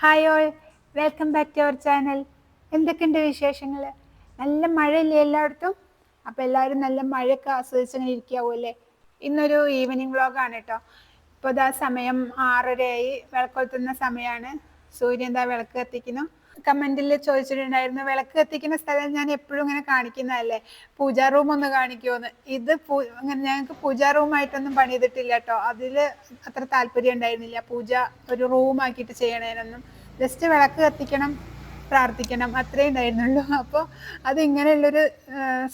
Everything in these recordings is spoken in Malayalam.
Hi all welcome back to our channel എന്തൊക്കെയുണ്ട് വിശേഷങ്ങൾ നല്ല മഴയില്ലേ എല്ലായിടത്തും? അപ്പോൾ എല്ലാവരും നല്ല മഴയൊക്കെ ആസ്വദിച്ച് ഇരിക്കാവൂല്ലേ ഇന്നൊരു ഈവനിങ് വ്ളോഗാണ് കേട്ടോ. ഇപ്പോൾ ഇതാ സമയം ആറരയായി വിളക്കൊളുത്തുന്ന സമയമാണ് സൂര്യൻ എന്താ വിളക്ക് കത്തിക്കുന്നു. കമന്റിൽ ചോദിച്ചിട്ടുണ്ടായിരുന്നു വിളക്ക് കത്തിക്കുന്ന സ്ഥലം ഞാൻ എപ്പോഴും ഇങ്ങനെ കാണിക്കുന്നതല്ലേ? പൂജാ റൂം ഒന്ന് കാണിക്കുമെന്ന് ഇത് അങ്ങനെ ഞങ്ങൾക്ക് പൂജാ റൂമായിട്ടൊന്നും പണിതിട്ടില്ല കേട്ടോ. അതിൽ അത്ര താല്പര്യം ഉണ്ടായിരുന്നില്ല. പൂജ ഒരു റൂം ആക്കിയിട്ട് ചെയ്യണേനൊന്നും. ജസ്റ്റ് വിളക്ക് കത്തിക്കണം പ്രാർത്ഥിക്കണം അത്രേ ഉണ്ടായിരുന്നുള്ളൂ. അപ്പോൾ അത് ഇങ്ങനെയുള്ളൊരു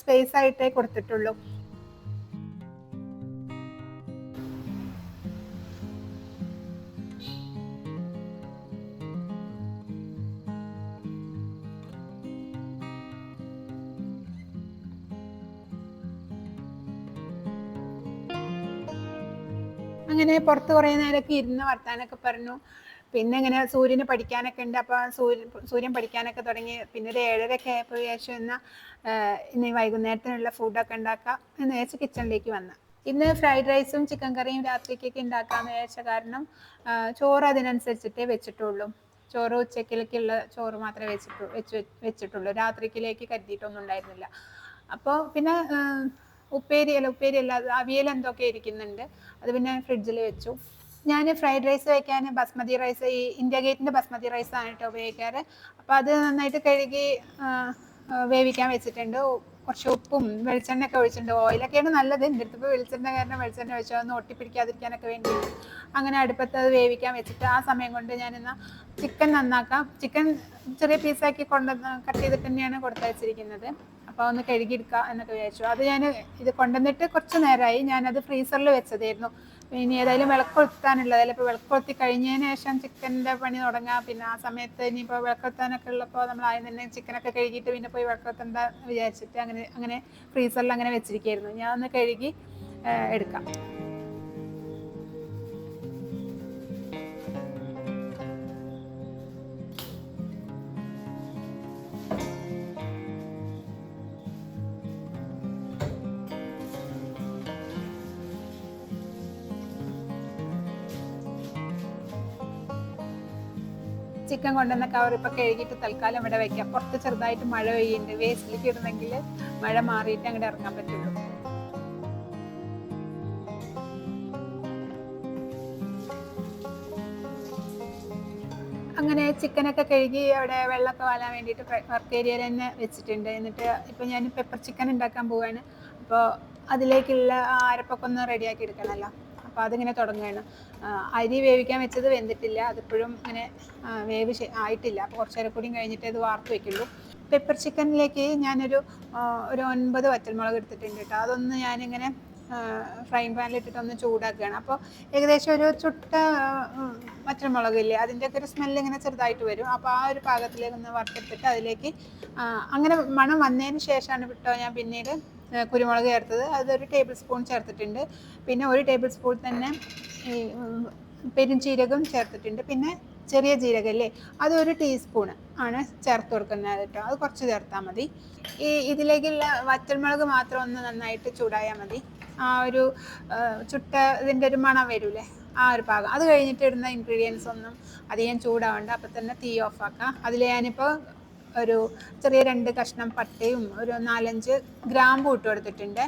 സ്പേസ് ആയിട്ടേ കൊടുത്തിട്ടുള്ളൂ. അങ്ങനെ പുറത്ത് കുറേ നേരമൊക്കെ ഇരുന്ന് വർത്താനൊക്കെ പറഞ്ഞു. പിന്നെ ഇങ്ങനെ സൂര്യന് പഠിക്കാനൊക്കെ ഉണ്ട്. അപ്പോൾ സൂര്യൻ സൂര്യൻ പഠിക്കാനൊക്കെ തുടങ്ങി. പിന്നെ ഒരു ഏഴരയൊക്കെ ആയപ്പോൾ വിചാരിച്ചു എന്നാൽ ഇനി വൈകുന്നേരത്തിനുള്ള ഫുഡൊക്കെ ഉണ്ടാക്കാം. എന്ന് വിചാരിച്ച് കിച്ചണിലേക്ക് വന്ന. ഇന്ന് ഫ്രൈഡ് റൈസും ചിക്കൻ കറിയും രാത്രിക്കൊക്കെ ഉണ്ടാക്കാമെന്ന് വിചാരിച്ച കാരണം ചോറ് അതിനനുസരിച്ചിട്ടേ വെച്ചിട്ടുള്ളൂ. ചോറ് ഉച്ചക്കിലേക്കുള്ള ചോറ് മാത്രമേ വെച്ചിട്ടു വെച്ച് വെച്ചിട്ടുള്ളൂ. രാത്രിക്കിലേക്ക് കരുതിയിട്ടൊന്നും ഉണ്ടായിരുന്നില്ല. അപ്പോൾ പിന്നെ ഉപ്പേരി അല്ല ഉപ്പേരി അല്ല അവിയൽ എന്തൊക്കെ ഇരിക്കുന്നുണ്ട് അത് പിന്നെ ഫ്രിഡ്ജിൽ വെച്ചു. ഞാൻ ഫ്രൈഡ് റൈസ് വയ്ക്കാൻ ബസ്മതി റൈസ് ഈ ഇന്ത്യ ഗേറ്റിന്റെ ബസ്മതി റൈസ് ആണ് കേട്ടോ ഉപയോഗിക്കാറ്. അപ്പോൾ അത് നന്നായിട്ട് കഴുകി വേവിക്കാൻ വെച്ചിട്ടുണ്ട്. കുറച്ച് ഉപ്പും വെളിച്ചെണ്ണയൊക്കെ ഒഴിച്ചിട്ടുണ്ട്. ഓയിലൊക്കെയാണ് നല്ലത്. എന്റെ അടുത്ത് വെളിച്ചെണ്ണ കാരണം വെളിച്ചെണ്ണ ഒഴിച്ചോ ഒന്ന് ഒട്ടിപ്പിടിക്കാതിരിക്കാനൊക്കെ വേണ്ടി അങ്ങനെ അടുപ്പത്ത് അത് വേവിക്കാൻ വെച്ചിട്ട് ആ സമയം കൊണ്ട് ഞാനിന്ന് ചിക്കൻ നന്നാക്കാം. ചിക്കൻ ചെറിയ പീസാക്കി കൊണ്ട് കട്ട് ചെയ്തിട്ട് തന്നെയാണ് കൊടുത്തയച്ചിരിക്കുന്നത്. അപ്പോൾ ഒന്ന് കഴുകിയെടുക്കുക എന്നൊക്കെ വിചാരിച്ചു. അത് ഞാൻ ഇത് കൊണ്ടുവന്നിട്ട് കുറച്ച് നേരമായി ഞാനത് ഫ്രീസറിൽ വെച്ചതായിരുന്നു. ഇനി ഏതായാലും വിളക്കൊളുത്താനുള്ളതല്ല ഇപ്പോൾ വിളക്കൊളുത്തി കഴിഞ്ഞതിന് ശേഷം ചിക്കന്റെ പണി തുടങ്ങാം. പിന്നെ ആ സമയത്ത് ഇനിയിപ്പോൾ വിളക്കൊളുത്താനൊക്കെ ഉള്ളപ്പോൾ നമ്മൾ ആദ്യം തന്നെ ചിക്കനൊക്കെ കഴുകിയിട്ട് പിന്നെ പോയി വിളക്കൊളുത്തണ്ട വിചാരിച്ചിട്ട് അങ്ങനെ അങ്ങനെ ഫ്രീസറിൽ അങ്ങനെ വെച്ചിരിക്കുകയായിരുന്നു ഞാൻ ഒന്ന് കഴുകി എടുക്കാം. ചിക്കൻ കൊണ്ടുവന്ന കവർ ഇപ്പൊ കഴുകിയിട്ട് തൽക്കാലം ഇവിടെ വെക്കാം പുറത്ത് ചെറുതായിട്ട് മഴ പെയ്യുന്നുണ്ട്. വേസ്റ്റിലേക്ക് ഇടുന്നെങ്കിൽ മഴ മാറിയിട്ട് അങ്ങോട്ട് ഇറങ്ങാൻ പറ്റുള്ളൂ. അങ്ങനെ ചിക്കനൊക്കെ കഴുകി അവിടെ വെള്ളമൊക്കെ വാലാൻ വേണ്ടിയിട്ട് വർക്ക് ഏരിയയിൽ തന്നെ വെച്ചിട്ടുണ്ട്. എന്നിട്ട് ഇപ്പം ഞാൻ പെപ്പർ ചിക്കൻ ഉണ്ടാക്കാൻ പോവാണ്. അപ്പോൾ അതിലേക്കുള്ള അരപ്പൊക്കെ ഒന്ന് റെഡിയാക്കി എടുക്കണമല്ലോ. അപ്പോൾ അതിങ്ങനെ തുടങ്ങുകയാണ്. അരി വേവിക്കാൻ വെച്ചത് വെന്തിട്ടില്ല. അതിപ്പോഴും ഇങ്ങനെ വേവ് ആയിട്ടില്ല. അപ്പോൾ കുറച്ച് നേരം കൂടി കഴിഞ്ഞിട്ട് ഇത് വാർത്ത് വെക്കുള്ളൂ. പെപ്പർ ചിക്കനിലേക്ക് ഞാനൊരു ഒരു ഒൻപത് വറ്റൽമുളക് എടുത്തിട്ടുണ്ട് കേട്ടോ. അതൊന്ന് ഞാനിങ്ങനെ ഫ്രൈ പാനിലിട്ടിട്ട് ഒന്ന് ചൂടാക്കുകയാണ്. അപ്പോൾ ഏകദേശം ഒരു ചുട്ട വറ്റൽമുളക് ഇല്ലേ? അതിന്റെയൊക്കെ ഒരു സ്മെല്ല് ഇങ്ങനെ ചെറുതായിട്ട് വരും. അപ്പോൾ ആ ഒരു പാകത്തിലേക്ക് ഒന്ന് വറുത്തെടുത്തിട്ട് അതിലേക്ക് അങ്ങനെ മണം വന്നതിന് ശേഷമാണ് വിട്ടോ ഞാൻ പിന്നീട് കുരുമുളക് ചേർത്തത്. അതൊരു ടേബിൾ സ്പൂൺ ചേർത്തിട്ടുണ്ട്. പിന്നെ ഒരു ടേബിൾ സ്പൂൺ തന്നെ ഈ പെരുംജീരകം ചേർത്തിട്ടുണ്ട്. പിന്നെ ചെറിയ ജീരകം അല്ലേ? അതൊരു ടീസ്പൂണ് ആണ് ചേർത്ത് കൊടുക്കുന്നത് കേട്ടോ. അത് കുറച്ച് ചേർത്താൽ മതി. ഈ ഇതിലേക്കുള്ള വറ്റൽമുളക് മാത്രം ഒന്ന് നന്നായിട്ട് ചൂടായാൽ മതി. ആ ഒരു ചുട്ട ഇതിന്റെ ഒരു മണം വരൂലേ? ആ ഒരു പാകം. അത് കഴിഞ്ഞിട്ട് ഇടുന്ന ഇൻഗ്രീഡിയൻസ് ഒന്നും അധികം ചൂടാവണ്ട. അപ്പം തന്നെ തീ ഓഫാക്കാം അതിൽ ഞാനിപ്പോൾ ഒരു ചെറിയ രണ്ട് കഷ്ണം പട്ടയും ഒരു നാലഞ്ച് ഗ്രാമ്പും ഇട്ട് കൊടുത്തിട്ടുണ്ട്.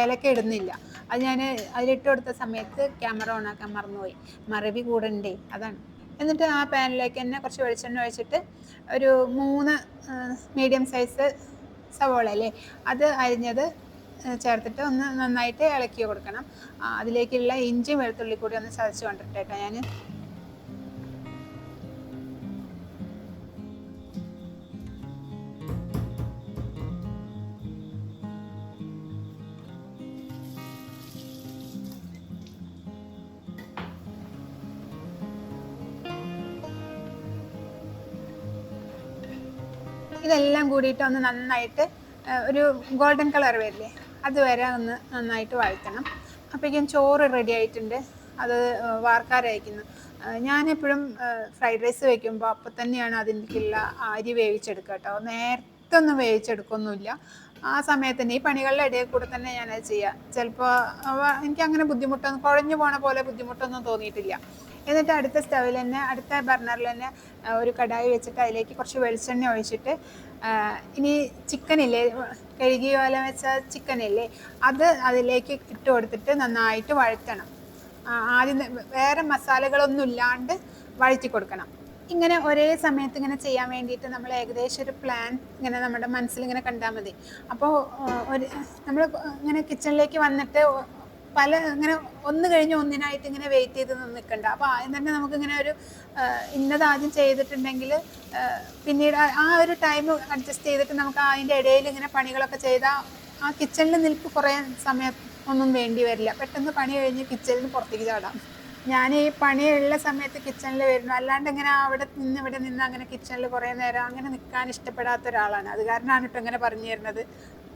ഏലക്ക ഇടുന്നില്ല. അത് ഞാൻ അതിലിട്ട് കൊടുത്ത സമയത്ത് ക്യാമറ ഓണാക്കാൻ മറന്നുപോയി. മറവി കൂടണ്ടേ? അതാണ്. എന്നിട്ട് ആ പാനിലേക്ക് തന്നെ കുറച്ച് വെളിച്ചെണ്ണ ഒഴിച്ചിട്ട് ഒരു മൂന്ന് മീഡിയം സൈസ് സവോള അല്ലേ? അത് അരിഞ്ഞത് ചേർത്തിട്ട് ഒന്ന് നന്നായിട്ട് ഇളക്കി കൊടുക്കണം. അതിലേക്കുള്ള ഇഞ്ചി വെളുത്തുള്ളി കൂടി ഒന്ന് ചതച്ച് കൊണ്ടിട്ടേട്ടാ ഞാൻ ഇതെല്ലാം കൂടിയിട്ട് ഒന്ന് നന്നായിട്ട് ഒരു ഗോൾഡൻ കളർ വരില്ലേ അതുവരെ ഒന്ന് നന്നായിട്ട് വഴറ്റണം. അപ്പോഴേക്കും ചോറ് റെഡി ആയിട്ടുണ്ട്. അത് വാർക്കാരയക്കുന്നു ഞാനെപ്പോഴും ഫ്രൈഡ് റൈസ് വെക്കുമ്പോൾ അപ്പം തന്നെയാണ് അതിന്റെ അരി വേവിച്ചെടുക്കുക കേട്ടോ നേരത്തെ ഒന്നും വേവിച്ചെടുക്കൊന്നുമില്ല ആ സമയത്ത് തന്നെ ഈ പണികളുടെ ഇടയിൽ കൂടെ തന്നെ ഞാനത് ചെയ്യാം. ചിലപ്പോൾ എനിക്ക് അങ്ങനെ ബുദ്ധിമുട്ടൊന്നും കുഴഞ്ഞു പോണ പോലെ ബുദ്ധിമുട്ടൊന്നും തോന്നിയിട്ടില്ല. എന്നിട്ട് അടുത്ത സ്റ്റവിൽ തന്നെ അടുത്ത ബർണറിൽ തന്നെ ഒരു കടായി വെച്ചിട്ട് അതിലേക്ക് കുറച്ച് വെളിച്ചെണ്ണ ഒഴിച്ചിട്ട് ഇനി ചിക്കനില്ലേ? കഴുകി പോലെ വെച്ച ചിക്കനില്ലേ? അത് അതിലേക്ക് ഇട്ട് കൊടുത്തിട്ട് നന്നായിട്ട് വഴറ്റണം. ആദ്യം വേറെ മസാലകളൊന്നും ഇല്ലാണ്ട് വഴറ്റി കൊടുക്കണം. ഇങ്ങനെ ഒരേ സമയത്ത് ഇങ്ങനെ ചെയ്യാൻ വേണ്ടിയിട്ട് നമ്മൾ ഏകദേശം ഒരു പ്ലാൻ ഇങ്ങനെ നമ്മുടെ മനസ്സിൽ ഇങ്ങനെ കണ്ടാൽ മതി. അപ്പോൾ ഒരു നമ്മൾ ഇങ്ങനെ കിച്ചണിലേക്ക് വന്നിട്ട് പല ഇങ്ങനെ ഒന്ന് കഴിഞ്ഞ് ഒന്നിനായിട്ട് ഇങ്ങനെ വെയിറ്റ് ചെയ്ത് നിൽക്കണ്ട. അപ്പോൾ ആദ്യം തന്നെ നമുക്കിങ്ങനെ ഒരു ഇന്നതാദ്യം ചെയ്തിട്ടുണ്ടെങ്കിൽ പിന്നീട് ആ- ഒരു ടൈം അഡ്ജസ്റ്റ് ചെയ്തിട്ട് നമുക്ക് അതിന്റെ ഇടയിൽ ഇങ്ങനെ പണികളൊക്കെ ചെയ്താൽ ആ കിച്ചണിൽ നിൽപ്പ് കുറേ സമയം ഒന്നും വേണ്ടി വരില്ല. പെട്ടെന്ന് പണി കഴിഞ്ഞ് കിച്ചണിൽ പുറത്തേക്ക് ചാടാം. ഞാൻ ഈ പണിയുള്ള സമയത്ത് കിച്ചണിൽ വരുന്നു. അല്ലാണ്ട് ഇങ്ങനെ അവിടെ നിന്ന് ഇവിടെ നിന്ന് അങ്ങനെ കിച്ചണിൽ കുറേ നേരം അങ്ങനെ നിൽക്കാൻ ഇഷ്ടപ്പെടാത്ത ഒരാളാണ്. അത് കാരണമാണ് കേട്ടോ ഇങ്ങനെ പറഞ്ഞു തരുന്നത്.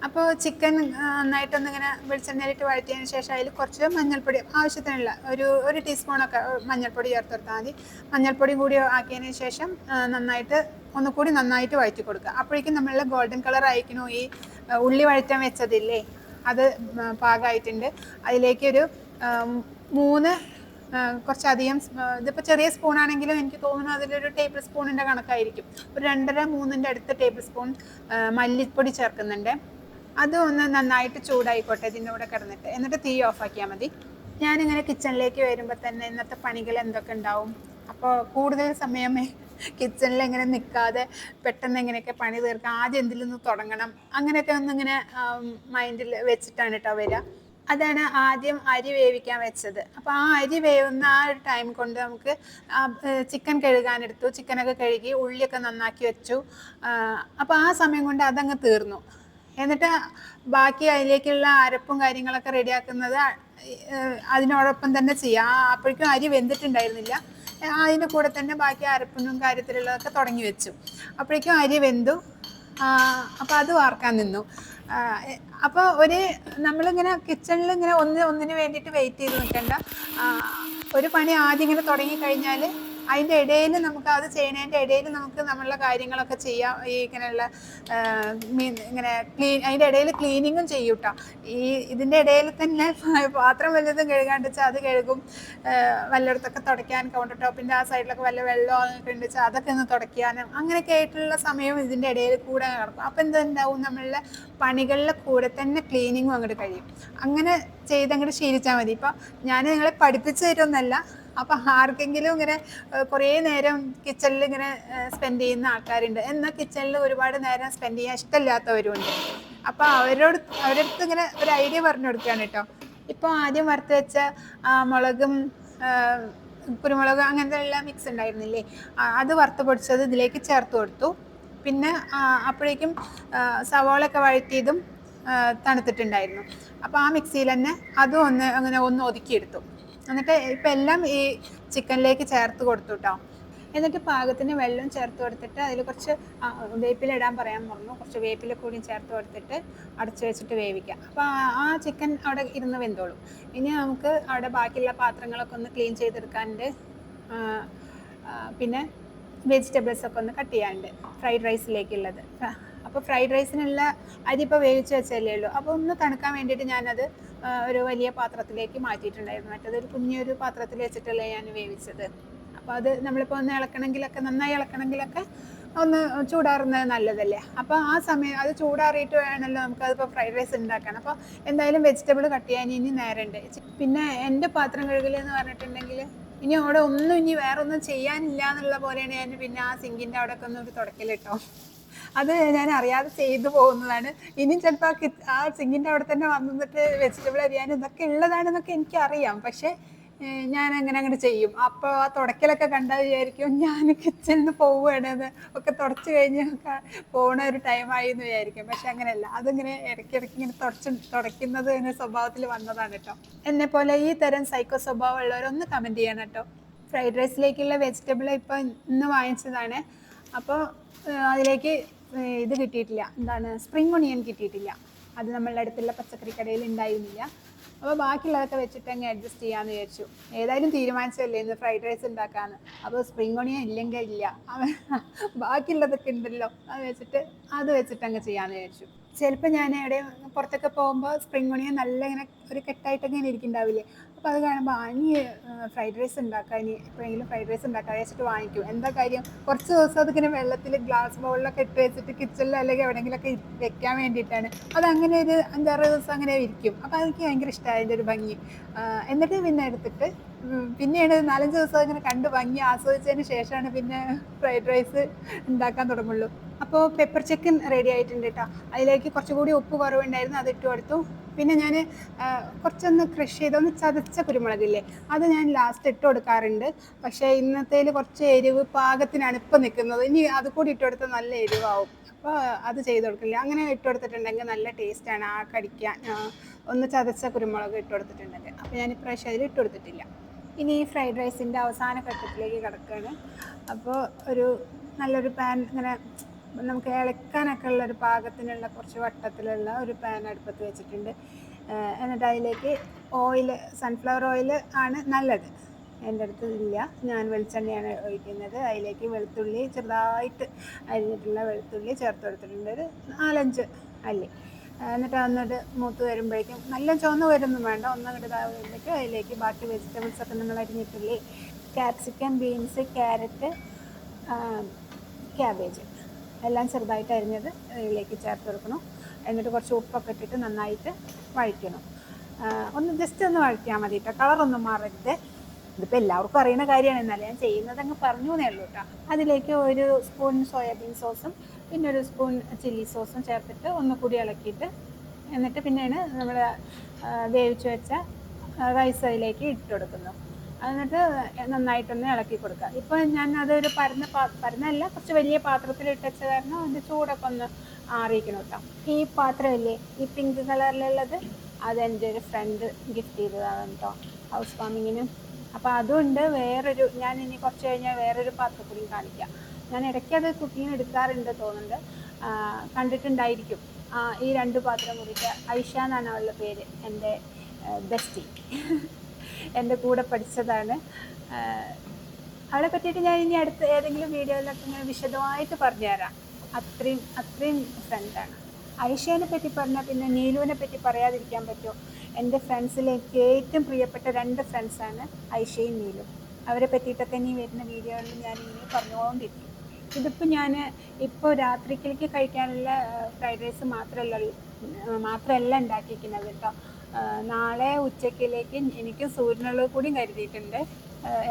അപ്പോൾ ചിക്കൻ നന്നായിട്ടൊന്ന് ഇങ്ങനെ വെളിച്ചെണ്ണയിലിട്ട് വഴറ്റിയതിന് ശേഷം അതിൽ കുറച്ച് മഞ്ഞൾപ്പൊടി ആവശ്യത്തിനുള്ള ഒരു ഒരു ടീസ്പൂണൊക്കെ മഞ്ഞൾപ്പൊടി ചേർത്ത് കൊടുത്താൽ മതി. മഞ്ഞൾപ്പൊടി കൂടി ആക്കിയതിന് ശേഷം നന്നായിട്ട് ഒന്നുകൂടി നന്നായിട്ട് വഴറ്റി കൊടുക്കുക. അപ്പോഴേക്കും നമ്മളുടെ ഗോൾഡൻ കളർ അയക്കണു ഈ ഉള്ളി വഴറ്റാൻ വെച്ചതില്ലേ? അത് പാകമായിട്ടുണ്ട് അതിലേക്കൊരു ഉം, മൂന്ന് കുറച്ചധികം ഇതിപ്പോൾ ചെറിയ സ്പൂണാണെങ്കിലും എനിക്ക് തോന്നുന്നു അതിലൊരു ടേബിൾ സ്പൂണിന്റെ കണക്കായിരിക്കും. ഒരു രണ്ടര മൂന്നിന്റെ അടുത്ത് ടേബിൾ സ്പൂൺ മല്ലിപ്പൊടി ചേർക്കുന്നുണ്ട്. അത് ഒന്ന് നന്നായിട്ട് ചൂടായിക്കോട്ടെ ഇതിന്റെ കൂടെ കിടന്നിട്ട്. എന്നിട്ട് തീ ഓഫാക്കിയാൽ മതി. ഞാനിങ്ങനെ കിച്ചണിലേക്ക് വരുമ്പോൾ തന്നെ ഇന്നത്തെ പണികൾ എന്തൊക്കെ ഉണ്ടാവും? അപ്പോൾ കൂടുതൽ സമയം കിച്ചണിൽ ഇങ്ങനെ നിൽക്കാതെ പെട്ടെന്ന് എങ്ങനെയൊക്കെ പണി തീർക്കാം? ആദ്യം എന്തിൽ നിന്ന് തുടങ്ങണം? അങ്ങനെയൊക്കെ ഒന്നിങ്ങനെ മൈൻഡിൽ വെച്ചിട്ടാണ് കേട്ടോ വരിക അതാണ് ആദ്യം അരി വേവിക്കാൻ വെച്ചത്. അപ്പോൾ ആ അരി വേവുന്ന ആ ഒരു ടൈം കൊണ്ട് നമുക്ക് ചിക്കൻ കഴുകാനെടുത്തു ചിക്കനൊക്കെ കഴുകി ഉള്ളിയൊക്കെ നന്നാക്കി വെച്ചു. അപ്പോൾ ആ സമയം കൊണ്ട് അതങ്ങ് തീർന്നു. എന്നിട്ട് ബാക്കി അതിലേക്കുള്ള അരപ്പും കാര്യങ്ങളൊക്കെ റെഡിയാക്കുന്നത് അതിനോടൊപ്പം തന്നെ ചെയ്യാം. അപ്പോഴേക്കും അരി വെന്തിട്ടുണ്ടായിരുന്നില്ല. അതിന്റെ കൂടെ തന്നെ ബാക്കി അരപ്പിനും കാര്യത്തിലുള്ളതൊക്കെ തുടങ്ങി വെച്ചു. അപ്പോഴേക്കും അരി വെന്തു. അപ്പോൾ അത് വാർക്കാൻ നിന്നു. അപ്പോൾ ഒരു നമ്മളിങ്ങനെ കിച്ചണിൽ ഇങ്ങനെ ഒന്ന് ഒന്നിന് വേണ്ടിയിട്ട് വെയിറ്റ് ചെയ്ത് നിൽക്കണ്ട. ഒരു പണി ആദ്യം ഇങ്ങനെ തുടങ്ങി കഴിഞ്ഞാൽ അതിന്റെ ഇടയിൽ നമുക്ക് അത് ചെയ്യണതിന്റെ ഇടയിൽ നമുക്ക് നമ്മളുടെ കാര്യങ്ങളൊക്കെ ചെയ്യാം. ഈ ഇങ്ങനെയുള്ള മീൻ ഇങ്ങനെ ക്ലീൻ അതിന്റെ ഇടയിൽ ക്ലീനിങ്ങും ചെയ്യും കേട്ടോ ഈ ഇതിന്റെ ഇടയിൽ തന്നെ പാത്രം വല്ലതും കഴുകാണ്ട് വെച്ചാൽ അത് കഴുകും. വല്ലയിടത്തൊക്കെ തുടയ്ക്കാൻ കൗണ്ടർ ടോപ്പിന്റെ ആ സൈഡിലൊക്കെ വല്ല വെള്ളമൊക്കെ ഉണ്ട് വെച്ചാൽ അതൊക്കെ ഒന്ന് തുടയ്ക്കാനും അങ്ങനെയൊക്കെ ആയിട്ടുള്ള സമയവും ഇതിന്റെ ഇടയിൽ കൂടെ നടക്കും. അപ്പം എന്തുണ്ടാവും നമ്മളുടെ പണികളിലെ കൂടെ തന്നെ ക്ലീനിങ്ങും അങ്ങോട്ട് കഴിയും. അങ്ങനെ ചെയ്ത് അങ്ങോട്ട് ശീലിച്ചാൽ മതി. ഇപ്പോൾ ഞാൻ നിങ്ങളെ പഠിപ്പിച്ചു തരുമെന്നല്ല അപ്പം ആർക്കെങ്കിലും ഇങ്ങനെ കുറെ നേരം കിച്ചണിൽ ഇങ്ങനെ സ്പെൻഡ് ചെയ്യുന്ന ആൾക്കാരുണ്ട്. എന്നാൽ കിച്ചണിൽ ഒരുപാട് നേരം സ്പെൻഡ് ചെയ്യാൻ ഇഷ്ടമില്ലാത്തവരുണ്ട് അപ്പൊ അവരോട് അവരടുത്ത് ഇങ്ങനെ ഒരു ഐഡിയ പറഞ്ഞു കൊടുക്കുകയാണ് കേട്ടോ. ഇപ്പോൾ ആദ്യം വറുത്ത് വെച്ച മുളകും കുരുമുളകും അങ്ങനത്തെ എല്ലാം മിക്സ് ഉണ്ടായിരുന്നില്ലേ? അത് വറുത്ത് പൊടിച്ചത് ഇതിലേക്ക് ചേർത്ത് കൊടുത്തു. പിന്നെ അപ്പോഴേക്കും സവാളൊക്കെ വഴറ്റിയതും തണുത്തിട്ടുണ്ടായിരുന്നു. അപ്പോൾ ആ മിക്സിയിൽ തന്നെ അതും ഒന്ന് അങ്ങനെ ഒന്ന് ഒതുക്കിയെടുത്തു. എന്നിട്ട് ഇപ്പം എല്ലാം ഈ ചിക്കനിലേക്ക് ചേർത്ത് കൊടുത്തു കേട്ടോ എന്നിട്ട് പാകത്തിന് വെള്ളം ചേർത്ത് കൊടുത്തിട്ട് അതിൽ കുറച്ച് വേപ്പിലിടാൻ പറയാൻ പറഞ്ഞു. കുറച്ച് വേപ്പില കൂടി ചേർത്ത് കൊടുത്തിട്ട് അടച്ചു വെച്ചിട്ട് വേവിക്കാം. അപ്പോൾ ആ- ചിക്കൻ അവിടെ ഇരുന്ന് വെന്തോളും. ഇനി നമുക്ക് അവിടെ ബാക്കിയുള്ള പാത്രങ്ങളൊക്കെ ഒന്ന് ക്ലീൻ ആ, പിന്നെ വെജിറ്റബിൾസ് ഒക്കെ ഒന്ന് കട്ട് ചെയ്യാനുണ്ട്. ഫ്രൈഡ് റൈസിലേക്കുള്ളത്. അപ്പോൾ ഫ്രൈഡ് റൈസിനുള്ള അരി ഇപ്പോൾ വേവിച്ച് വെച്ചല്ലേ ഉള്ളൂ. അപ്പോൾ ഒന്ന് തണുക്കാൻ വേണ്ടിയിട്ട് ഞാനത് ഒരു വലിയ പാത്രത്തിലേക്ക് മാറ്റിയിട്ടുണ്ടായിരുന്നു. മറ്റേത് ഒരു കുഞ്ഞൊരു പാത്രത്തിൽ വെച്ചിട്ടല്ലേ ഞാൻ വേവിച്ചത്. അപ്പോൾ അത് നമ്മളിപ്പോൾ ഒന്ന് ഇളക്കണമെങ്കിലൊക്കെ നന്നായി ഇളക്കണമെങ്കിലൊക്കെ ഒന്ന് ചൂടാറുന്നത് നല്ലതല്ലേ? അപ്പോൾ ആ സമയം അത് ചൂടാറിയിട്ട് വേണമല്ലോ നമുക്കതിപ്പോൾ ഫ്രൈഡ് റൈസ് ഉണ്ടാക്കാൻ. അപ്പോൾ എന്തായാലും വെജിറ്റബിൾ കട്ട് ചെയ്യാൻ ഇനി നേരമുണ്ട് പിന്നെ എന്റെ പാത്രം കഴുകലെന്ന് പറഞ്ഞിട്ടുണ്ടെങ്കിൽ ഇനി അവിടെ ഒന്നും ഇനി വേറൊന്നും ചെയ്യാനില്ല എന്നുള്ള പോലെയാണ് ഞാൻ പിന്നെ ആ സിങ്കിന്റെ അവിടെ ഒക്കെ ഒന്ന് ഒരു തുടക്കൽ കേട്ടോ അത് ഞാൻ അറിയാതെ ചെയ്തു പോകുന്നതാണ്. ഇനി ചിലപ്പോൾ ആ സിങ്ങിന്റെ അവിടെ തന്നെ വന്നിട്ട് വെജിറ്റബിൾ അരിയാനും ഇതൊക്കെ ഉള്ളതാണെന്നൊക്കെ എനിക്കറിയാം. പക്ഷേ ഞാൻ അങ്ങനെ അങ്ങോട്ട് ചെയ്യും. അപ്പോൾ ആ തുടക്കലൊക്കെ കണ്ടാൽ വിചാരിക്കും ഞാൻ കിച്ചണിൽ നിന്ന് പോവുകയാണെന്ന് ഒക്കെ തുടച്ച് കഴിഞ്ഞ് പോകുന്ന ഒരു ടൈമായി എന്ന് വിചാരിക്കും. പക്ഷെ അങ്ങനെയല്ല. അതിങ്ങനെ ഇടയ്ക്കിടയ്ക്ക് ഇങ്ങനെ തുടച്ച് തുടയ്ക്കുന്നത് ഇങ്ങനെ സ്വഭാവത്തിൽ വന്നതാണ് കേട്ടോ. എന്നെ പോലെ ഈ തരം സൈക്കോ സ്വഭാവം ഉള്ളവരൊന്ന് കമന്റ് ചെയ്യണം കേട്ടോ. ഫ്രൈഡ് റൈസിലേക്കുള്ള വെജിറ്റബിൾ ഇപ്പോൾ ഇന്ന് വാങ്ങിച്ചതാണ്. അപ്പോൾ അതിലേക്ക് ഇത് കിട്ടിയിട്ടില്ല. എന്താണ് സ്പ്രിംഗ് ഒണിയൻ കിട്ടിയിട്ടില്ല. അത് നമ്മളുടെ അടുത്തുള്ള പച്ചക്കറി കടയിൽ ഉണ്ടായിരുന്നില്ല. അപ്പോൾ ബാക്കിയുള്ളതൊക്കെ വെച്ചിട്ട് അങ്ങ് അഡ്ജസ്റ്റ് ചെയ്യാമെന്ന് വിചാരിച്ചു. ഏതായാലും തീരുമാനിച്ചല്ലേ ഇന്ന് ഫ്രൈഡ് റൈസ് ഉണ്ടാക്കാന്ന്. അപ്പോൾ സ്പ്രിംഗ് ഒണിയൻ ഇല്ലെങ്കിൽ ഇല്ല. അവൻ ബാക്കിയുള്ളതൊക്കെ ഉണ്ടല്ലോ അത് വെച്ചിട്ട് അത് വെച്ചിട്ട് അങ്ങ് ചെയ്യാമെന്ന് വിചാരിച്ചു. ചിലപ്പോൾ ഞാൻ എവിടെ പുറത്തൊക്കെ പോകുമ്പോൾ സ്പ്രിംഗ് ഒണിയൻ നല്ല ഇങ്ങനെ ഒരു കെട്ടായിട്ടൊക്കെ ഇങ്ങനെ ഇരിക്കുന്നുണ്ടാവില്ലേ? അപ്പോൾ അത് കാണുമ്പോൾ ആ ഇനി ഫ്രൈഡ് റൈസ് ഉണ്ടാക്കാൻ എപ്പോഴെങ്കിലും ഫ്രൈഡ് റൈസ് ഉണ്ടാക്കാൻ വെച്ചിട്ട് വാങ്ങിക്കും. എന്താ കാര്യം? കുറച്ച് ദിവസം അതിങ്ങനെ വെള്ളത്തിൽ ഗ്ലാസ് ബൗളിലൊക്കെ ഇട്ട് വെച്ചിട്ട് കിച്ചണിൽ അല്ലെങ്കിൽ എവിടെയെങ്കിലും ഒക്കെ വെക്കാൻ വേണ്ടിയിട്ടാണ്. അത് അങ്ങനെ ഒരു അഞ്ചാറ് ദിവസം അങ്ങനെ ഇരിക്കും. അപ്പോൾ അതെനിക്ക് ഭയങ്കര ഇഷ്ടമായി ഒരു ഭംഗി. എന്നിട്ട് പിന്നെ എടുത്തിട്ട് പിന്നെയാണ് നാലഞ്ച് ദിവസം അങ്ങനെ കണ്ട് ഭംഗി ആസ്വദിച്ചതിന് ശേഷമാണ് പിന്നെ ഫ്രൈഡ് റൈസ് ഉണ്ടാക്കാൻ തുടങ്ങുള്ളൂ. അപ്പോൾ പെപ്പർ ചിക്കൻ റെഡി ആയിട്ടുണ്ട് കേട്ടോ അതിലേക്ക് കുറച്ചുകൂടി ഉപ്പ് കുറവുണ്ടായിരുന്നു അത് ഇട്ട് കൊടുത്തു. പിന്നെ ഞാൻ കുറച്ചൊന്ന് ക്രഷ് ചെയ്തൊന്ന് ചതച്ച കുരുമുളകില്ലേ അത് ഞാൻ ലാസ്റ്റ് ഇട്ട് കൊടുക്കാറുണ്ട്. പക്ഷേ ഇന്നത്തേൽ കുറച്ച് എരിവ് പാകത്തിനാണ് ഇപ്പം നിൽക്കുന്നത് ഇനി അത് കൂടി ഇട്ട് കൊടുത്താൽ നല്ല എരിവാവും. അപ്പോൾ അത് ചെയ്ത് കൊടുക്കില്ല. അങ്ങനെ ഇട്ട് കൊടുത്തിട്ടുണ്ടെങ്കിൽ നല്ല ടേസ്റ്റാണ് ആ കടിക്കാൻ ഒന്ന് ചതച്ച കുരുമുളക് ഇട്ട് കൊടുത്തിട്ടുണ്ടെങ്കിൽ. അപ്പോൾ ഞാൻ ഇപ്രാവശ്യം അതിൽ ഇട്ട് കൊടുത്തിട്ടില്ല. ഇനി ഈ ഫ്രൈഡ് റൈസിന്റെ അവസാന ഘട്ടത്തിലേക്ക് കിടക്കുകയാണ് അപ്പോൾ ഒരു നല്ലൊരു പാൻ ഇങ്ങനെ നമുക്ക് ഇളക്കാനൊക്കെ ഉള്ള ഒരു പാകത്തിനുള്ള കുറച്ച് വട്ടത്തിലുള്ള ഒരു പാൻ അടുപ്പത്ത് വെച്ചിട്ടുണ്ട്. എന്നിട്ട് അതിലേക്ക് ഓയിൽ സൺഫ്ലവർ ഓയിൽ ആണ് നല്ലത്. എന്റെ അടുത്ത് ഇല്ല. ഞാൻ വെളിച്ചെണ്ണയാണ് ഒഴിക്കുന്നത്. അതിലേക്ക് വെളുത്തുള്ളി ചെറുതായിട്ട് അരിഞ്ഞിട്ടുള്ള വെളുത്തുള്ളി ചേർത്ത് കൊടുത്തിട്ടുണ്ട്. ഒരു നാലഞ്ച് അല്ലി. എന്നിട്ട് അന്നിട്ട് മൂത്ത് വരുമ്പോഴേക്കും നല്ല ചുവന്ന് വരുന്നു വേണ്ട. ഒന്നങ്ങോട്ട് ഇതാവുമ്പോഴേക്കും അതിലേക്ക് ബാക്കി വെജിറ്റബിൾസ് ഒക്കെ നമ്മൾ അരിഞ്ഞിട്ടില്ലേ ക്യാപ്സിക്കം ബീൻസ് ക്യാരറ്റ് ക്യാബേജ് എല്ലാം ചെറുതായിട്ട് അരിഞ്ഞത് ഇതിലേക്ക് ചേർത്ത് കൊടുക്കണം. എന്നിട്ട് കുറച്ച് ഉപ്പൊക്കെ ഇട്ടിട്ട് നന്നായിട്ട് വഴിക്കണം ഒന്ന് ജസ്റ്റ് ഒന്ന് വഴറ്റിയാൽ മതി കേട്ടോ കളറൊന്നും മാറരുത്. ഇതിപ്പോൾ എല്ലാവർക്കും അറിയുന്ന കാര്യമാണ്. എന്നാലും ഞാൻ ചെയ്യുന്നത് അങ്ങ് പറഞ്ഞു എന്നേ ഉള്ളൂ കേട്ടോ അതിലേക്ക് ഒരു സ്പൂൺ സോയാബീൻ സോസും പിന്നെ ഒരു സ്പൂൺ ചില്ലി സോസും ചേർത്തിട്ട് ഒന്ന് കൂടി ഇളക്കിയിട്ട് എന്നിട്ട് പിന്നെയാണ് നമ്മൾ വേവിച്ച് വെച്ച റൈസ് അതിലേക്ക് ഇട്ട് കൊടുക്കുന്നു എന്നിട്ട് നന്നായിട്ടൊന്ന് ഇളക്കി കൊടുക്കുക. ഇപ്പോൾ ഞാൻ അതൊരു പരന്ന പരന്നല്ല കുറച്ച് വലിയ പാത്രത്തിൽ ഇട്ടച്ച കാരണം അതിന്റെ ചൂടൊക്കെ ഒന്ന് ആറിയിക്കണം കേട്ടോ ഈ പാത്രമില്ലേ ഈ പിങ്ക് കളറിലുള്ളത് അതെന്റെ ഒരു ഫ്രണ്ട് ഗിഫ്റ്റ് ചെയ്തതാണ് കേട്ടോ ഹൗസ് വാമിങ്ങിന് അപ്പോൾ അതുകൊണ്ട് വേറൊരു ഞാൻ ഇനി കുറച്ച് കഴിഞ്ഞാൽ വേറൊരു പാത്രത്തിലും കാണിക്കാം. ഞാൻ ഇടയ്ക്ക് അത് കുക്കിങ്ങിന് എടുക്കാറുണ്ട് തോന്നുന്നുണ്ട്. കണ്ടിട്ടുണ്ടായിരിക്കും. ഈ രണ്ട് പാത്രം കൂടിയിട്ട് ഐഷ എന്നാണ് അവളുടെ പേര് എന്റെ ബെസ്റ്റി എന്റെ കൂടെ പഠിച്ചതാണ്. അവളെ പറ്റിയിട്ട് ഞാൻ ഇനി അടുത്ത ഏതെങ്കിലും വീഡിയോയിലൊക്കെ ഇങ്ങനെ വിശദമായിട്ട് പറഞ്ഞുതരാം. അത്രയും അത്രയും ഫ്രണ്ടാണ് ഐഷേനെ പറ്റി പറഞ്ഞാൽ പിന്നെ നീലുവിനെ പറ്റി പറയാതിരിക്കാൻ പറ്റുമോ? എന്റെ ഫ്രണ്ട്സിലെ എനിക്ക് ഏറ്റവും പ്രിയപ്പെട്ട രണ്ട് ഫ്രണ്ട്സാണ് ഐഷയും നീലും. അവരെ പറ്റിയിട്ടൊക്കെ ഇനി വരുന്ന വീഡിയോകളിൽ ഞാൻ ഇനി പറഞ്ഞുകൊണ്ടിരിക്കും. ഇതിപ്പോൾ ഞാൻ ഇപ്പോൾ രാത്രിക്കലേക്ക് കഴിക്കാനുള്ള ഫ്രൈഡ് റൈസ് മാത്രമല്ല മാത്രമല്ല ഉണ്ടാക്കിയിരിക്കുന്നത് കേട്ടോ. നാളെ ഉച്ചക്കിലേക്ക് എനിക്ക് സൂര്യനുള്ളത് കൂടി കരുതിയിട്ടുണ്ട്.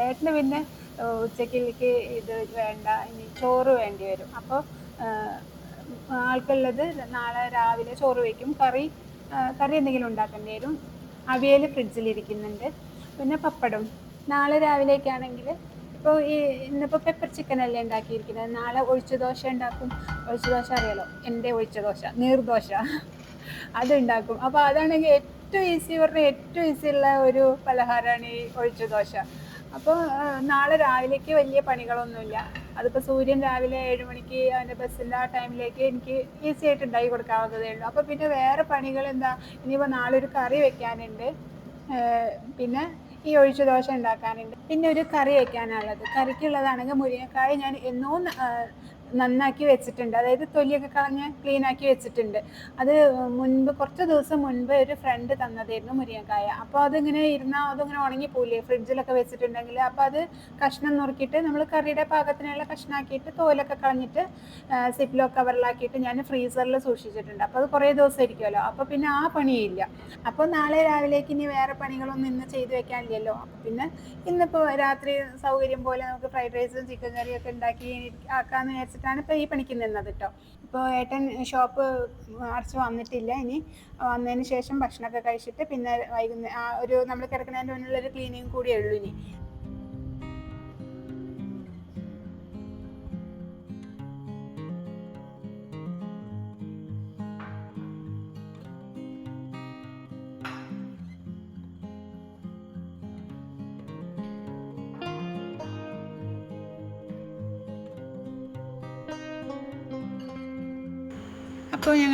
ഏട്ടന് പിന്നെ ഉച്ചക്കിലേക്ക് ഇത് വേണ്ട ഇനി ചോറ് വേണ്ടി വരും. അപ്പോൾ ആൾക്കുള്ളത് നാളെ രാവിലെ ചോറ് വയ്ക്കും. കറി കറി എന്തെങ്കിലും ഉണ്ടാക്കേണ്ടി വരും. അവിയൽ ഫ്രിഡ്ജിലിരിക്കുന്നുണ്ട്. പിന്നെ പപ്പടം. നാളെ രാവിലേക്കാണെങ്കിൽ ഇപ്പോൾ ഈ ഇന്നിപ്പോൾ പെപ്പർ ചിക്കൻ അല്ലേ ഉണ്ടാക്കിയിരിക്കുന്നത്? നാളെ ഒഴിച്ച ദോശ ഉണ്ടാക്കും. ഒഴിച്ച ദോശ അറിയാലോ? എന്റെ ഒഴിച്ച ദോശ നീർദോശ അതുണ്ടാക്കും അപ്പോൾ അതാണെങ്കിൽ ഏറ്റവും ഈസി പറഞ്ഞ ഏറ്റവും ഈസി ഉള്ള ഒരു പലഹാരമാണ് ഈ ഒഴിച്ചു ദോശ അപ്പോൾ നാളെ രാവിലേക്ക് വലിയ പണികളൊന്നുമില്ല. അതിപ്പോൾ സൂര്യൻ രാവിലെ ഏഴ് മണിക്ക് അവന്റെ ബസ്സിന്റെ ആ ടൈമിലേക്ക് എനിക്ക് ഈസി ആയിട്ട് ഉണ്ടാക്കി കൊടുക്കാവുന്നതേ ഉള്ളൂ. അപ്പോൾ പിന്നെ വേറെ പണികൾ എന്താ ഇനിയിപ്പോൾ നാളെ ഒരു കറി വെക്കാനുണ്ട്. പിന്നെ ഈ ഒഴിച്ചു ദോശ ഉണ്ടാക്കാനുണ്ട്. പിന്നെ ഒരു കറി വെക്കാനുള്ളത് കറിക്കുള്ളതാണെങ്കിൽ മുരിങ്ങക്കായ ഞാൻ എന്നോ നന്നാക്കി വെച്ചിട്ടുണ്ട്. അതായത് തൊലിയൊക്കെ കളഞ്ഞ് ക്ലീൻ ആക്കി വെച്ചിട്ടുണ്ട്. അത് മുൻപ് കുറച്ച് ദിവസം മുൻപ് ഒരു ഫ്രണ്ട് തന്നതായിരുന്നു മുരിങ്ങക്കായ. അപ്പോൾ അതിങ്ങനെ ഇരുന്നാൽ അതിങ്ങനെ ഉണങ്ങിപ്പോയില്ലേ? ഫ്രിഡ്ജിലൊക്കെ വെച്ചിട്ടുണ്ടെങ്കിൽ. അപ്പോൾ അത് കഷ്ണം നുറുക്കിയിട്ട് നമ്മൾ കറിയുടെ പാകത്തിനുള്ള കഷ്ണാക്കിയിട്ട് തോലൊക്കെ കളഞ്ഞിട്ട് സിപ്ലോ കവറിലാക്കിയിട്ട് ഞാൻ ഫ്രീസറിൽ സൂക്ഷിച്ചിട്ടുണ്ട്. അപ്പോൾ അത് കുറേ ദിവസം ഇരിക്കുമല്ലോ അപ്പോൾ പിന്നെ ആ പണിയില്ല. അപ്പോൾ നാളെ രാവിലേക്ക് ഇനി വേറെ പണികളൊന്നും ഇന്ന് ചെയ്തു വെക്കാനില്ലല്ലോ. അപ്പോൾ പിന്നെ ഇന്നിപ്പോൾ രാത്രി സൗകര്യം പോലെ നമുക്ക് ഫ്രൈഡ് റൈസും ചിക്കൻ കറിയൊക്കെ ഉണ്ടാക്കി ആക്കാമെന്ന് വിചാരിച്ചിട്ടാണ് ഇപ്പോൾ ഈ പണിക്ക് നിന്നത് കേട്ടോ ഇപ്പോൾ ഏട്ടൻ ഷോപ്പ് അടച്ച് വന്നിട്ടില്ല ഇനി. വന്നതിന് ശേഷം ഭക്ഷണമൊക്കെ കഴിച്ചിട്ട് പിന്നെ വൈകുന്നേരം ഒരു നമ്മൾ കിടക്കുന്നതിന്റെ മുന്നിലൊരു ക്ലീനിങ് കൂടിയേ ഉള്ളൂ ഇനി.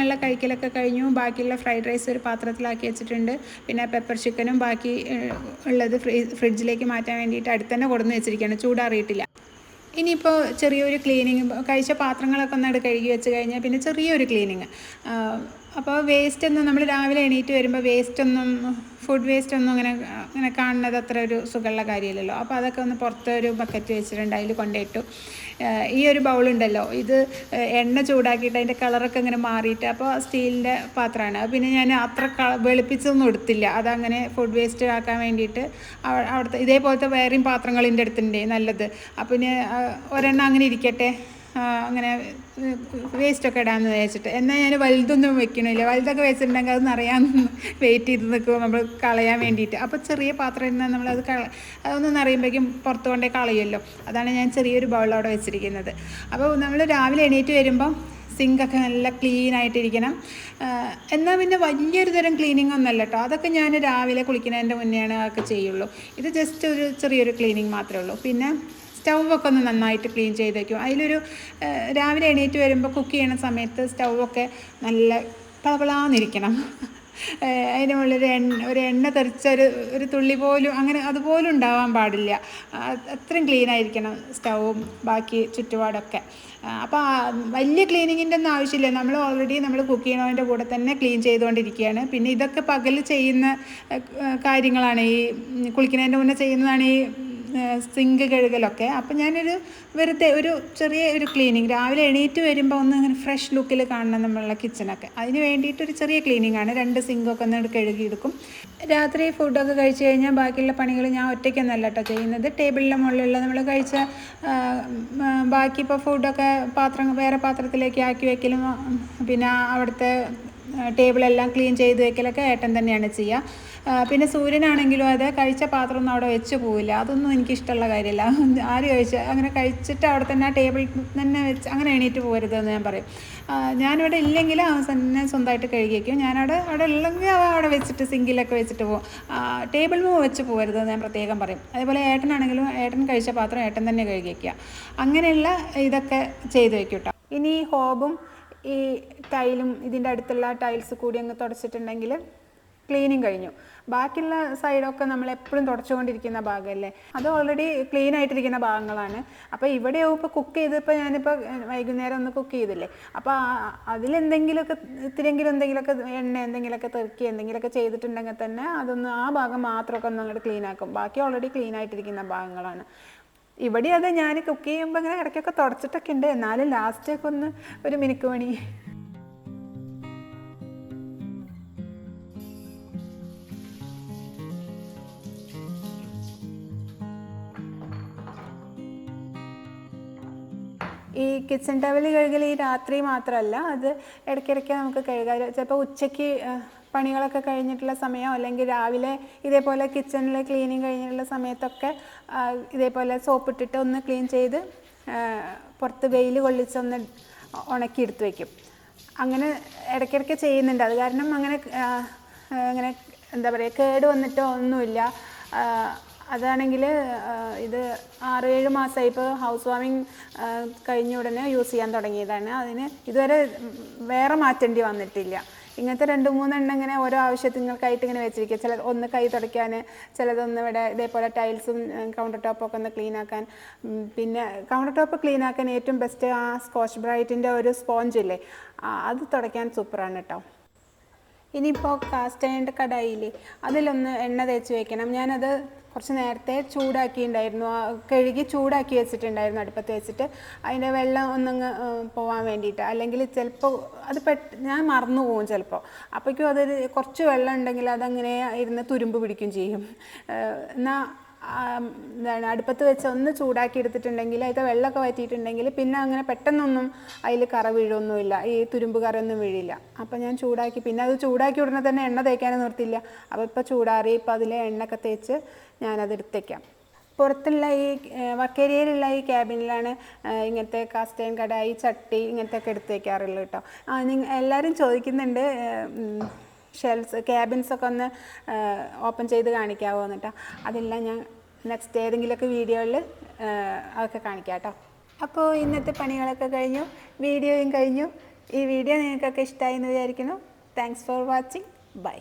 ഞങ്ങളുടെ കഴിക്കലൊക്കെ കഴിഞ്ഞു. ബാക്കിയുള്ള ഫ്രൈഡ് റൈസ് ഒരു പാത്രത്തിലാക്കി വെച്ചിട്ടുണ്ട്. പിന്നെ പെപ്പർ ചിക്കനും ബാക്കി ഉള്ളത് ഫ്രിഡ്ജിലേക്ക് മാറ്റാൻ വേണ്ടിയിട്ട് അടുത്ത് തന്നെ കൊടുന്ന് വെച്ചിരിക്കുകയാണ്. ചൂടാറിയിട്ടില്ല. ഇനിയിപ്പോൾ ചെറിയൊരു ക്ലീനിങ് കഴിച്ച പാത്രങ്ങളൊക്കെ ഒന്ന് കഴുകി വെച്ച് കഴിഞ്ഞാൽ പിന്നെ ചെറിയൊരു ക്ലീനിങ്. അപ്പോൾ വേസ്റ്റ് ഒന്നും നമ്മൾ രാവിലെ എണീറ്റ് വരുമ്പോൾ വേസ്റ്റ് ഒന്നും ഫുഡ് വേസ്റ്റ് ഒന്നും അങ്ങനെ അങ്ങനെ കാണുന്നത് അത്ര ഒരു സുഖമുള്ള കാര്യമില്ലല്ലോ. അപ്പോൾ അതൊക്കെ ഒന്ന് പുറത്ത് ഒരു ബക്കറ്റ് വെച്ചിട്ടുണ്ട് അതിൽ കൊണ്ടിട്ടു ഈ ഒരു ബൗളുണ്ടല്ലോ ഇത് എണ്ണ ചൂടാക്കിയിട്ട് അതിന്റെ കളറൊക്കെ ഇങ്ങനെ മാറിയിട്ട് അപ്പോൾ സ്റ്റീലിന്റെ പാത്രമാണ്. പിന്നെ ഞാൻ അത്ര വെളുപ്പിച്ചൊന്നും എടുത്തില്ല. അതങ്ങനെ ഫുഡ് വേസ്റ്റ് ആക്കാൻ വേണ്ടിയിട്ട് അവ- അവിടുത്തെ ഇതേപോലത്തെ വേറെയും പാത്രങ്ങൾ എന്റെ അടുത്തുണ്ട് നല്ലത്. അപ്പം പിന്നെ ഒരെണ്ണം അങ്ങനെ ഇരിക്കട്ടെ അങ്ങനെ വേസ്റ്റൊക്കെ ഇടാമെന്ന് വെച്ചിട്ട് എന്നാൽ ഞാൻ വലുതൊന്നും വെക്കണില്ല. വലുതൊക്കെ വെച്ചിട്ടുണ്ടെങ്കിൽ അത് നിറയാൻ വെയിറ്റ് ചെയ്ത് നിൽക്കും നമ്മൾ കളയാൻ വേണ്ടിയിട്ട്. അപ്പോൾ ചെറിയ പാത്രം ഇരുന്നാൽ നമ്മളത് കള അതൊന്ന് നിറയുമ്പോഴേക്കും പുറത്ത് കൊണ്ടേ കളയുമല്ലോ. അതാണ് ഞാൻ ചെറിയൊരു അവിടെ വെച്ചിരിക്കുന്നത്. അപ്പോൾ നമ്മൾ രാവിലെ എണീറ്റ് വരുമ്പം സിങ്കൊക്കെ നല്ല ക്ലീൻ ആയിട്ടിരിക്കണം. എന്നാൽ പിന്നെ വലിയൊരു തരം ക്ലീനിങ് ഒന്നല്ല കേട്ടോ അതൊക്കെ ഞാൻ രാവിലെ കുളിക്കുന്നതിന്റെ മുന്നെയാണ് അതൊക്കെ ചെയ്യുള്ളൂ. ഇത് ജസ്റ്റ് ഒരു ചെറിയൊരു ക്ലീനിങ് മാത്രമേ ഉള്ളൂ. പിന്നെ സ്റ്റൗവൊക്കെ ഒന്ന് നന്നായിട്ട് ക്ലീൻ ചെയ്ത് വയ്ക്കും അതിലൊരു രാവിലെ എണീറ്റ് വരുമ്പോൾ കുക്ക് ചെയ്യണ സമയത്ത് സ്റ്റൗവൊക്കെ നല്ല പളപളാന്നിരിക്കണം. അതിന്റെ മുകളിൽ ഒരു എണ്ണ ഒരു എണ്ണ തെറിച്ച ഒരു ഒരു തുള്ളി പോലും അങ്ങനെ അതുപോലും ഉണ്ടാവാൻ പാടില്ല. അത്രയും ക്ലീൻ ആയിരിക്കണം സ്റ്റൗവും ബാക്കി ചുറ്റുപാടൊക്കെ. അപ്പോൾ വലിയ ക്ലീനിങ്ങിന്റെ ഒന്നും ആവശ്യമില്ല. നമ്മൾ ഓൾറെഡി നമ്മൾ കുക്ക് ചെയ്യണതിന്റെ കൂടെ തന്നെ ക്ലീൻ ചെയ്തുകൊണ്ടിരിക്കുകയാണ്. പിന്നെ ഇതൊക്കെ പകൽ ചെയ്യുന്ന കാര്യങ്ങളാണ് ഈ കുളിക്കുന്നതിന്റെ മുന്നേ ചെയ്യുന്നതാണ് ഈ സിങ്ക് കഴുകലൊക്കെ. അപ്പം ഞാനൊരു വെറുതെ ഒരു ചെറിയ ഒരു ക്ലീനിങ്. രാവിലെ എണീറ്റ് വരുമ്പോൾ ഒന്ന് അങ്ങനെ ഫ്രഷ് ലുക്കിൽ കാണണം നമ്മളുടെ കിച്ചണൊക്കെ. അതിന് വേണ്ടിയിട്ടൊരു ചെറിയ ക്ലീനിങ് ആണ്. രണ്ട് സിങ്കൊക്കെ ഒന്ന് കഴുകിയെടുക്കും. രാത്രി ഫുഡൊക്കെ കഴിച്ച് കഴിഞ്ഞാൽ ബാക്കിയുള്ള പണികൾ ഞാൻ ഒറ്റയ്ക്കൊന്നല്ല കേട്ടോ ചെയ്യുന്നത്. ടേബിളിന്റെ മുകളിലുള്ള നമ്മൾ കഴിച്ച ബാക്കി ഇപ്പോൾ ഫുഡൊക്കെ പാത്രം വേറെ പാത്രത്തിലേക്ക് ആക്കി വയ്ക്കലും പിന്നെ അവിടുത്തെ ടേബിളെല്ലാം ക്ലീൻ ചെയ്ത് വെക്കലൊക്കെ ഏട്ടൻ തന്നെയാണ് ചെയ്യുക പിന്നെ സൂര്യനാണെങ്കിലും അത് കഴിച്ച പാത്രം ഒന്നും അവിടെ വെച്ച് പോവില്ല. അതൊന്നും എനിക്കിഷ്ടമുള്ള കാര്യമില്ല. ആര് കഴിച്ച അങ്ങനെ കഴിച്ചിട്ട് അവിടെ തന്നെ ആ ടേബിളിൽ തന്നെ വെച്ച് അങ്ങനെ എണീറ്റ് പോരുതെന്ന് ഞാൻ പറയും. ഞാനിവിടെ ഇല്ലെങ്കിൽ അവൻ തന്നെ സ്വന്തമായിട്ട് കഴുകി വയ്ക്കും ഞാനവിടെ അവിടെ ഉള്ളെങ്കിൽ അവ അവിടെ വെച്ചിട്ട് സിങ്കിലൊക്കെ വെച്ചിട്ട് പോകും ടേബിൾ മൂ വെച്ച് പോരുതെന്ന് ഞാൻ പ്രത്യേകം പറയും. അതേപോലെ ഏട്ടനാണെങ്കിലും ഏട്ടൻ കഴിച്ച പാത്രം ഏട്ടൻ തന്നെ കഴുകി വയ്ക്കുക അങ്ങനെയുള്ള ഇതൊക്കെ ചെയ്ത് വെക്കും കേട്ടോ ഇനി ഹോബും ഈ ടൈലും ഇതിന്റെ അടുത്തുള്ള ടൈൽസ് കൂടി അങ്ങ് തുടച്ചിട്ടുണ്ടെങ്കിൽ ക്ലീനിങ് കഴിഞ്ഞു. ബാക്കിയുള്ള സൈഡൊക്കെ നമ്മൾ എപ്പോഴും തുടച്ചുകൊണ്ടിരിക്കുന്ന ഭാഗമല്ലേ? അത് ഓൾറെഡി ക്ലീൻ ആയിട്ടിരിക്കുന്ന ഭാഗങ്ങളാണ്. അപ്പോൾ ഇവിടെ ഇപ്പോൾ കുക്ക് ചെയ്തിപ്പോൾ ഞാനിപ്പോൾ വൈകുന്നേരം ഒന്ന് കുക്ക് ചെയ്തില്ലേ? അപ്പോൾ അതിലെന്തെങ്കിലുമൊക്കെ ഇത്തിരിയെങ്കിലും എന്തെങ്കിലുമൊക്കെ എണ്ണ എന്തെങ്കിലുമൊക്കെ തെറുക്കി എന്തെങ്കിലുമൊക്കെ ചെയ്തിട്ടുണ്ടെങ്കിൽ തന്നെ അതൊന്ന് ആ ഭാഗം മാത്രമൊക്കെ ഒന്ന് അങ്ങോട്ട് ക്ലീൻ ആക്കും. ബാക്കി ഓൾറെഡി ക്ലീൻ ആയിട്ടിരിക്കുന്ന ഭാഗങ്ങളാണ്. ഇവിടെ അത് ഞാൻ കുക്ക് ചെയ്യുമ്പോൾ ഇങ്ങനെ ഇടയ്ക്കൊക്കെ തുടച്ചിട്ടൊക്കെ ഉണ്ട്. എന്നാലും ലാസ്റ്റൊക്കെ ഒന്ന് ഒരു മിനുക്ക് മണി ഈ കിച്ചൺ ടവൽ കഴുകൽ ഈ രാത്രി മാത്രമല്ല അത് ഇടയ്ക്കിടയ്ക്ക് നമുക്ക് കഴുകാൻ ചിലപ്പോൾ ഉച്ചയ്ക്ക് പണികളൊക്കെ കഴിഞ്ഞിട്ടുള്ള സമയം അല്ലെങ്കിൽ രാവിലെ ഇതേപോലെ കിച്ചണിൽ ക്ലീനിങ് കഴിഞ്ഞിട്ടുള്ള സമയത്തൊക്കെ ഇതേപോലെ സോപ്പ് ഇട്ടിട്ട് ഒന്ന് ക്ലീൻ ചെയ്ത് പുറത്ത് വെയിൽ കൊള്ളിച്ചൊന്ന് ഉണക്കി എടുത്ത് വയ്ക്കും അങ്ങനെ ഇടയ്ക്കിടയ്ക്ക് ചെയ്യുന്നുണ്ട്. അത് കാരണം അങ്ങനെ അങ്ങനെ എന്താ പറയുക കേട് വന്നിട്ടോ ഒന്നുമില്ല. അതാണെങ്കിൽ ഇത് ആറ് ഏഴ് മാസമായി ഇപ്പോൾ ഹൗസ് വാമിങ് കഴിഞ്ഞ ഉടനെ യൂസ് ചെയ്യാൻ തുടങ്ങിയതാണ്. അതിന് ഇതുവരെ വേറെ മാറ്റേണ്ടി വന്നിട്ടില്ല. ഇങ്ങനത്തെ രണ്ട് മൂന്നെണ്ണം ഇങ്ങനെ ഓരോ ആവശ്യത്തിങ്ങൾക്കായിട്ട് ഇങ്ങനെ വെച്ചിരിക്കുക. ചില ഒന്ന് കൈ തുടയ്ക്കാൻ ചിലതൊന്ന് ഇവിടെ ഇതേപോലെ ടൈൽസും കൗണ്ടർ ടോപ്പൊക്കെ ഒന്ന് ക്ലീൻ ആക്കാൻ. പിന്നെ കൗണ്ടർ ടോപ്പ് ക്ലീൻ ആക്കാൻ ഏറ്റവും ബെസ്റ്റ് ആ സ്കോച്ച് ബ്രൈറ്റിന്റെ ഒരു സ്പോഞ്ച് ഇല്ലേ? അത് തുടയ്ക്കാൻ സൂപ്പറാണ് കേട്ടോ ഇനിയിപ്പോൾ കാസ്റ്റ് അയണിന്റെ കടായില്ലേ അതിലൊന്ന് എണ്ണ തേച്ച് വെക്കണം. ഞാനത് കുറച്ച് നേരത്തെ ചൂടാക്കിയിട്ടുണ്ടായിരുന്നു കഴുകി ചൂടാക്കി വെച്ചിട്ടുണ്ടായിരുന്നു അടുപ്പത്ത് വെച്ചിട്ട്. അതിന്റെ വെള്ളം ഒന്നങ്ങ് പോവാൻ വേണ്ടിയിട്ട്. അല്ലെങ്കിൽ ചിലപ്പോൾ അത് പെട്ട് ഞാൻ മറന്നു പോകും ചിലപ്പോൾ അപ്പോഴേക്കും അതൊരു കുറച്ച് വെള്ളം ഉണ്ടെങ്കിൽ അതങ്ങനെ ഇരുന്ന് തുരുമ്പ് പിടിക്കും ചെയ്യും. എന്നാൽ എന്താണ് അടുപ്പത്ത് വെച്ച് ഒന്ന് ചൂടാക്കി എടുത്തിട്ടുണ്ടെങ്കിൽ അതിൽ വെള്ളമൊക്കെ വറ്റിയിട്ടുണ്ടെങ്കിൽ പിന്നെ അങ്ങനെ പെട്ടെന്നൊന്നും അതിൽ കറ വീഴൊന്നുമില്ല. ഈ തുരുമ്പ് കറയൊന്നും വീഴില്ല. അപ്പം ഞാൻ ചൂടാക്കി പിന്നെ അത് ചൂടാക്കി ഉടനെ തന്നെ എണ്ണ തേക്കാനും നിർത്തില്ല. അപ്പോൾ ഇപ്പോൾ ചൂടാറി ഇപ്പോൾ അതിൽ എണ്ണയൊക്കെ തേച്ച് ഞാനത് എടുത്തേക്കാം. പുറത്തുള്ള ഈ വക്കേരിയയിലുള്ള ഈ ക്യാബിനിലാണ് ഇങ്ങനത്തെ കാസ്റ്റൈൻ കടായി ചട്ടി ഇങ്ങനത്തെ ഒക്കെ എടുത്തേക്കാറുള്ളൂ കേട്ടോ. എല്ലാവരും ചോദിക്കുന്നുണ്ട് ഷെൽസ് ക്യാബിൻസ് ഒക്കെ ഒന്ന് ഓപ്പൺ ചെയ്ത് കാണിക്കാവോ എന്നിട്ടോ. അതെല്ലാം ഞാൻ നെക്സ്റ്റ് ഏതെങ്കിലുമൊക്കെ വീഡിയോയിൽ അതൊക്കെ കാണിക്കാം കേട്ടോ. അപ്പോൾ ഇന്നത്തെ പണികളൊക്കെ കഴിഞ്ഞു വീഡിയോയും കഴിഞ്ഞു. ഈ വീഡിയോ നിങ്ങൾക്കൊക്കെ ഇഷ്ടമായി എന്ന് വിചാരിക്കുന്നു. Thanks for watching bye